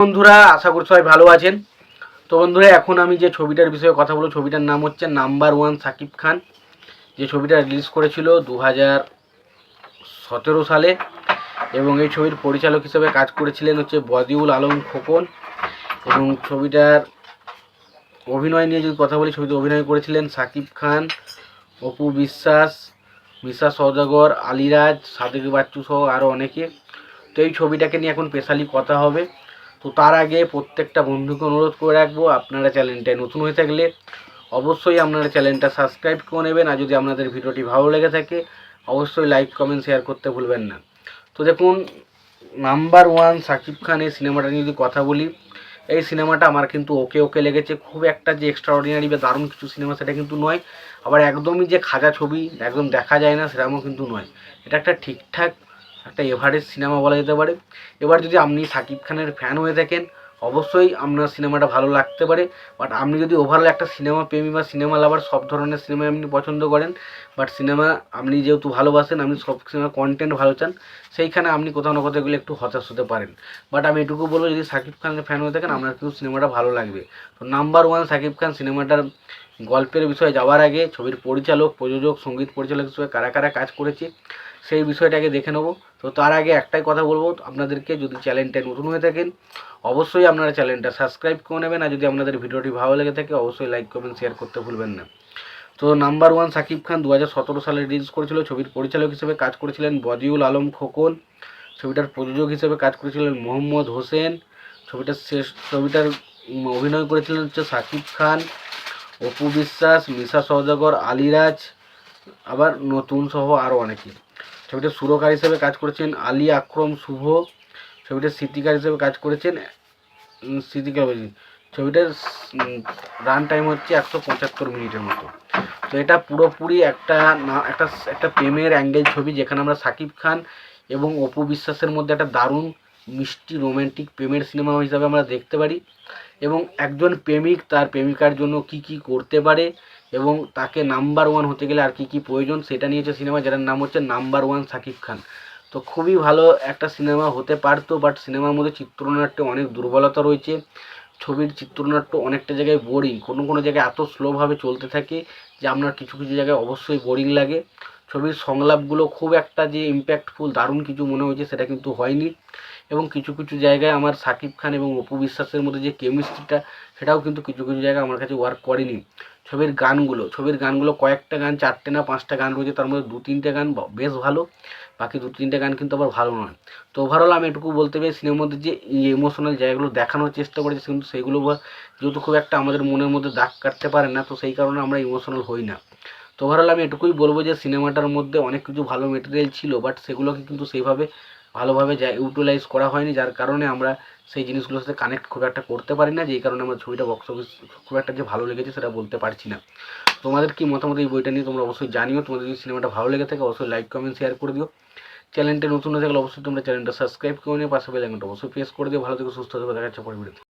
বন্ধুরা, আশা করি সবাই ভালো আছেন। তো বন্ধুরা, এখন আমি যে ছবিটার বিষয়ে কথা বলব, ছবিটার নাম হচ্ছে নাম্বার ওয়ান সাকিব খান। যে ছবিটা রিলিজ করেছিল দু সতেরো সালে এবং এই ছবির পরিচালক হিসেবে কাজ করেছিলেন হচ্ছে বদিউল আলম খোকন এবং ছবিটার অভিনয় নিয়ে যদি কথা বলি, ছবিতে অভিনয় করেছিলেন সাকিব খান, অপু বিশ্বাস, মিশা সৌদাগর আলিরাজ, সাদেক বাচ্চু সহ আরও অনেকে। তো এই ছবিটাকে নিয়ে এখন স্পেশালি কথা হবে। তো তার আগে প্রত্যেকটা বন্ধুকে অনুরোধ করে রাখব, আপনারা চ্যানেলটায় নতুন হয়ে থাকলে অবশ্যই আপনারা চ্যানেলটা সাবস্ক্রাইব করে নেবেন, আর যদি আপনাদের ভিডিওটি ভালো লেগে থাকে, অবশ্যই লাইক, কমেন্ট, শেয়ার করতে ভুলবেন না। তো দেখুন, নাম্বার ওয়ান সাকিব খান এই সিনেমাটা নিয়ে যদি কথা বলি, এই সিনেমাটা আমার কিন্তু ওকে ওকে লেগেছে। খুব একটা যে এক্সট্রা অর্ডিনারি বা দারুণ কিছু সিনেমা সেটা কিন্তু নয়, আবার একদমই যে খাজা ছবি একদম দেখা যায় না সেরকমও কিন্তু নয়। এটা একটা ঠিকঠাক একটা এভারেজ সিনেমা বলা যেতে পারে। এবার যদি আপনি সাকিব খানের ফ্যান হয়ে থাকেন, অবশ্যই আপনার সিনেমাটা ভালো লাগতে পারে। বাট আপনি যদি ওভারঅল একটা সিনেমা প্রেমী বা সিনেমা লাভার সব ধরনের সিনেমা আপনি পছন্দ করেন, বাট সিনেমা আপনি যেহেতু ভালোবাসেন, আপনি সব সিনেমা কন্টেন্ট ভালো চান, সেইখানে আপনি কোথাও না কোথাও গেলে একটু হতাশ হতে পারেন। বাট আমি এটুকু বলব, যদি সাকিব খানের ফ্যান হয়ে থাকেন, আপনার কিন্তু সিনেমাটা ভালো লাগবে। তো নাম্বার ওয়ান সাকিব খান সিনেমাটার গল্পের বিষয়ে যাওয়ার আগে ছবির পরিচালক, প্রযোজক, সংগীত পরিচালক হিসেবে কারা কারা কাজ করেছে সেই বিষয়টাকে দেখে নেব। তো তার আগে একটাই কথা বলব, আপনাদেরকে যদি চ্যানেলটা নতুন হয়ে থাকেন, অবশ্যই আপনারা চ্যানেলটা সাবস্ক্রাইব করে নেবেন, আর যদি আপনাদের ভিডিওটি ভালো লেগে থাকে, অবশ্যই লাইক, কমেন্ট, শেয়ার করতে ভুলবেন না। তো নাম্বার ওয়ান সাকিব খান দু হাজার সতেরো সালে রিলিজ করেছিল, ছবির পরিচালক হিসেবে কাজ করেছিলেন বদিউল আলম খোকন, ছবিটার প্রযোজক হিসেবে কাজ করেছিলেন মোহাম্মদ হোসেন, ছবিটার শেষ, ছবিটার অভিনয় করেছিলেন হচ্ছে সাকিব খান, অপু বিশ্বাস, মিশা সওদাগর, আলিরাজ, আবার নতুন সহ আরও অনেকে। ছবিটার সুরকার হিসেবে কাজ করেছেন আলী আক্রম শুভ ছবিটার স্মৃতিকার হিসেবে কাজ করেছেন স্মৃতিকার ছবিটার রান টাইম হচ্ছে একশো পঁচাত্তর মিনিটের মতো। তো এটা পুরোপুরি একটা না, একটা একটা প্রেমের অ্যাঙ্গেল ছবি যেখানে আমরা সাকিব খান এবং অপু বিশ্বাসের মধ্যে একটা দারুণ মিষ্টি রোমান্টিক প্রেমের সিনেমা হিসাবে আমরা দেখতে পারি। এবং একজন প্রেমিক তার প্রেমিকার জন্য কি কি করতে পারে এবং তাকে নাম্বার ওয়ান হতে গেলে আর কি কি প্রয়োজন সেটা নিয়েছে সিনেমা যেটার নাম হচ্ছে নাম্বার ওয়ান সাকিব খান। তো খুবই ভালো একটা সিনেমা হতে পারতো বাট সিনেমার মধ্যে চিত্রনাট্যে অনেক দুর্বলতা রয়েছে। ছবির চিত্রনাট্য অনেকটা জায়গায় বোরিং কোনো কোনো জায়গায় এত স্লোভাবে চলতে থাকে যে আপনার কিছু কিছু জায়গায় অবশ্যই বোরিং লাগে। ছবির সংলাপগুলো খুব একটা যে ইম্প্যাক্টফুল দারুণ কিছু মনে হয়েছে সেটা কিন্তু হয়নি। এবং কিছু কিছু জায়গায় আমার সাকিব খান এবং অপু বিশ্বাসের মধ্যে যে কেমিস্ট্রিটা সেটাও কিন্তু কিছু কিছু জায়গায় আমার কাছে ওয়ার্ক করেনি। ছবির গানগুলো ছবির গানগুলো কয়েকটা গান, চারটে না পাঁচটা গান রয়েছে, তার মধ্যে দু তিনটে গান বেশ ভালো, বাকি দু তিনটে গান কিন্তু আবার ভালো নয়। তো ওভারঅল আমি এটুকু বলতে পারি সিনেমার মধ্যে যে ইমোশনাল জায়গাগুলো দেখানোর চেষ্টা করেছে, কিন্তু সেগুলো যেহেতু খুব একটা আমাদের মনের মধ্যে দাগ কাটতে পারে না, তো সেই কারণে আমরা ইমোশনাল হই না। তো ওভারঅল আমি এটুকুই বলব যে, সিনেমাটার মধ্যে অনেক কিছু ভালো মেটেরিয়াল ছিল বাট সেগুলোকে কিন্তু সেইভাবে ভালোভাবে ইউটিলাইজ করা হয়নি, যার কারণে আমরা সেই জিনিসগুলোর সাথে কানেক্ট খুব একটা করতে পারি না, যেই কারণে আমার ছবিটা বক্স অফিস খুব একটা যে ভালো লেগেছে সেটা বলতে পারছি না। তোমাদের কি মতামত এই বইটা নিয়ে তোমরা অবশ্যই জানিও, তোমাদের যদি সিনেমাটা ভালো লেগে থাকে অবশ্যই লাইক কমেন্ট শেয়ার করে দিও। চ্যানেলটা নতুন হয়ে থাকলে অবশ্যই তোমরা চ্যানেলটা সাবস্ক্রাইব করে নিও, পাশে বেল আইকনটা অবশ্যই প্রেস করে দিও। ভালো থেকে, সুস্থ থাকবে দেখা যাচ্ছে পরে।